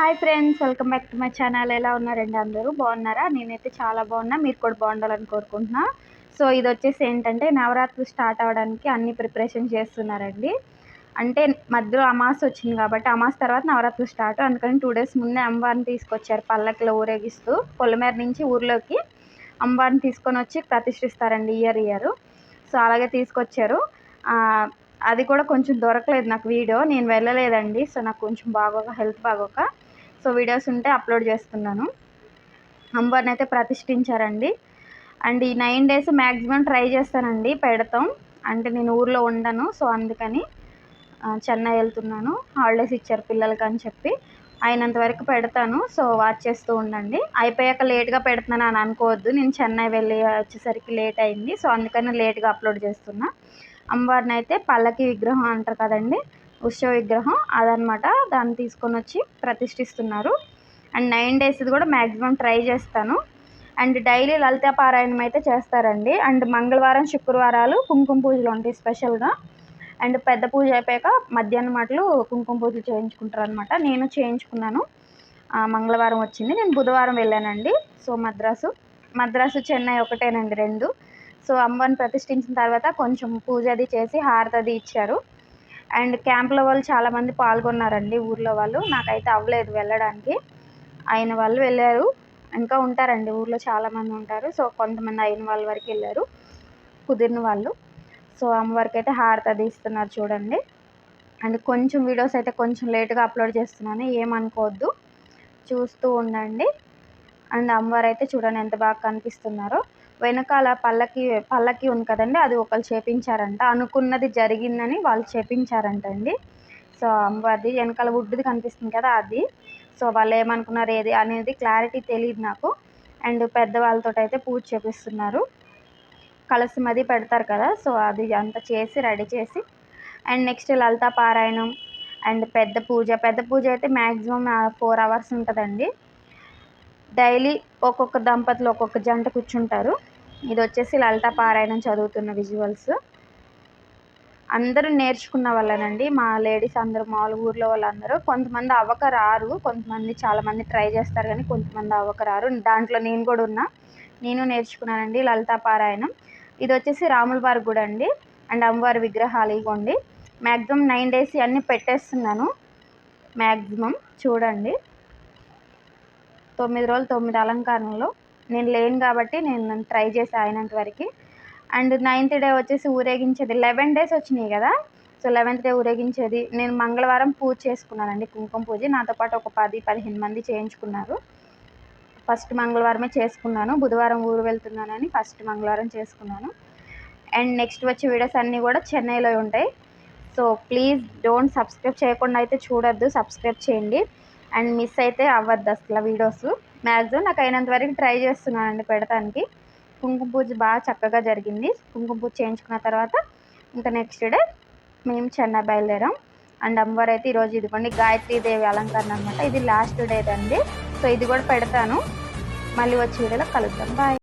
Hi friends welcome back to my channel. ఎలా ఉన్నారండి అందరూ? బాగున్నారా? నేనైతే చాలా బాగున్నా. మీరు కూడా బాగుండాలని కోరుకుంటున్నా. సో ఇది వచ్చేసి ఏంటంటే నవరాత్రి స్టార్ట్ అవ్వడానికి అన్ని ప్రిపరేషన్ చేస్తున్నారండి. అంటే మధ్యలో అమాస్ వచ్చింది కాబట్టి అమాస్ తర్వాత నవరాత్రులు స్టార్ట్. అందుకని టూ డేస్ ముందే అమ్మవారిని తీసుకొచ్చారు. పల్లకిలో ఊరేగిస్తూ పొలమేర నుంచి ఊర్లోకి అమ్మవారిని తీసుకొని వచ్చి ప్రతిష్ఠిస్తారండి ఇయర్ ఇయర్. సో అలాగే తీసుకొచ్చారు. అది కూడా కొంచెం దొరకలేదు నాకు వీడియో. నేను వెళ్ళలేదండి. సో నాకు కొంచెం బాగోక హెల్త్ బాగోక సో వీడియోస్ ఉంటే అప్లోడ్ చేస్తున్నాను. అంబర్ని అయితే ప్రతిష్ఠించారండి. అండ్ ఈ నైన్ డేస్ మ్యాక్సిమం ట్రై చేస్తానండి పెడతాం. అంటే నేను ఊర్లో ఉండను సో అందుకని చెన్నై వెళ్తున్నాను. హాలిడేస్ ఇచ్చారు పిల్లలకి అని చెప్పి. అయినంత వరకు పెడతాను సో వాచ్ చేస్తూ ఉండండి. అయిపోయాక లేట్గా పెడుతున్నాను అని అనుకోవద్దు. నేను చెన్నై వెళ్ళి వచ్చేసరికి లేట్ అయింది సో అందుకని లేట్గా అప్లోడ్ చేస్తున్నా. అమ్మవారిని అయితే పల్లకి విగ్రహం అంటారు కదండి ఉత్సవ విగ్రహం. అదనమాట దాన్ని తీసుకొని వచ్చి ప్రతిష్ఠిస్తున్నారు. అండ్ నైన్ డేస్ది కూడా మ్యాక్సిమం ట్రై చేస్తాను. అండ్ డైలీ లలిత పారాయణం అయితే చేస్తారండి. అండ్ మంగళవారం శుక్రవారాలు కుంకుమ పూజలు ఉంటాయి స్పెషల్గా. అండ్ పెద్ద పూజ అయిపోయాక మధ్యాహ్నం మాటలు కుంకుమ పూజలు చేయించుకుంటారు అనమాట నేను చేయించుకున్నాను. మంగళవారం వచ్చింది. నేను బుధవారం వెళ్ళానండి. సో మద్రాసు. మద్రాసు చెన్నై ఒకటేనండి రెండు. సో అమ్మని ప్రతిష్ఠించిన తర్వాత కొంచెం పూజ అది చేసి హారతి అది ఇచ్చారు. అండ్ క్యాంప్లో వాళ్ళు చాలామంది పాల్గొన్నారండి ఊర్లో వాళ్ళు. నాకైతే అవ్వలేదు వెళ్ళడానికి. అయిన వాళ్ళు వెళ్ళారు. ఇంకా ఉంటారండి ఊర్లో చాలామంది ఉంటారు. సో కొంతమంది అయిన వాళ్ళ వరకు వెళ్ళారు. కుదిరిన వాళ్ళు. సో అమ్మవారికి అయితే హారత తీస్తున్నారు చూడండి. అండ్ కొంచెం వీడియోస్ అయితే కొంచెం లేట్గా అప్లోడ్ చేస్తున్నాను. ఏమనుకోవద్దు. చూస్తూ ఉండండి. అండ్ అమ్మవారు అయితే చూడండి ఎంత బాగా కనిపిస్తున్నారో. వెనకాల పల్లకి పల్లకి ఉంది కదండి అది ఒకరు చేపించారంట. అనుకున్నది జరిగిందని వాళ్ళు చేపించారంట అండి సో అది వెనకాల వుడ్ది కనిపిస్తుంది కదా అది. సో వాళ్ళు ఏమనుకున్నారు ఏది అనేది క్లారిటీ తెలియదు నాకు. అండ్ పెద్దవాళ్ళతో అయితే పూజ చేపిస్తున్నారు. కలసి మది పెడతారు కదా సో అది అంతా చేసి రెడీ చేసి. అండ్ నెక్స్ట్ లలితా పారాయణం అండ్ పెద్ద పూజ. పెద్ద పూజ అయితే మ్యాక్సిమం ఫోర్ అవర్స్ ఉంటుందండి. డైలీ ఒక్కొక్క దంపతులు ఒక్కొక్క జంట కూర్చుంటారు. ఇది వచ్చేసి లలిత పారాయణం చదువుతున్న విజువల్స్ అందరూ నేర్చుకున్న వాళ్ళనండి. మా లేడీస్ అందరూ మామూలు ఊర్లో వాళ్ళందరూ కొంతమంది అవ్వక రారు. కొంతమంది చాలామంది ట్రై చేస్తారు కానీ కొంతమంది అవ్వక రారు. దాంట్లో నేను కూడా ఉన్నా. నేను నేర్చుకున్నానండి లలిత పారాయణం. ఇది వచ్చేసి రాముల వారి గుడి అండి. అండ్ అమ్మవారి విగ్రహాలు ఇవ్వండి. మ్యాక్సిమం నైన్ డేస్ అన్నీ పెట్టేస్తున్నాను. మ్యాక్సిమం చూడండి. తొమ్మిది రోజులు తొమ్మిది అలంకారంలో నేను లేను కాబట్టి నేను ట్రై చేసి అయినంత వరకు. అండ్ నైన్త్ డే వచ్చేసి ఊరేగించేది. లెవెన్ డేస్ వచ్చినాయి కదా? సో లెవెన్త్ డే ఊరేగించేది. నేను మంగళవారం పూజ చేసుకున్నానండి కుంకుమ పూజ. నాతో పాటు ఒక పది పదిహేను మంది చేయించుకున్నారు. ఫస్ట్ మంగళవారమే చేసుకున్నాను. బుధవారం ఊరు వెళ్తున్నానని ఫస్ట్ మంగళవారం చేసుకున్నాను. అండ్ నెక్స్ట్ వచ్చే వీడియోస్ అన్నీ కూడా చెన్నైలో ఉంటాయి. సో ప్లీజ్ డోంట్ సబ్స్క్రైబ్ చేయకుండా అయితే చూడొద్దు. సబ్స్క్రైబ్ చేయండి. అండ్ మిస్ అయితే అవ్వద్దు అసలు వీడియోస్. మ్యాక్సిమం నాకు అయినంత వరకు ట్రై చేస్తున్నానండి పెడతానికి. కుంకుమ పూజ బాగా చక్కగా జరిగింది. కుంకుమ పూజ చేయించుకున్న తర్వాత ఇంకా నెక్స్ట్ డే మేము చెన్నై బయలుదేరాం. అండ్ అమ్మవారు అయితే ఈరోజు ఇదిగోండి దేవి అలంకరణ అనమాట ఇది లాస్ట్ డేదండి సో ఇది కూడా పెడతాను. మళ్ళీ వచ్చే వీడియోలో కలుద్దాం. బాయ్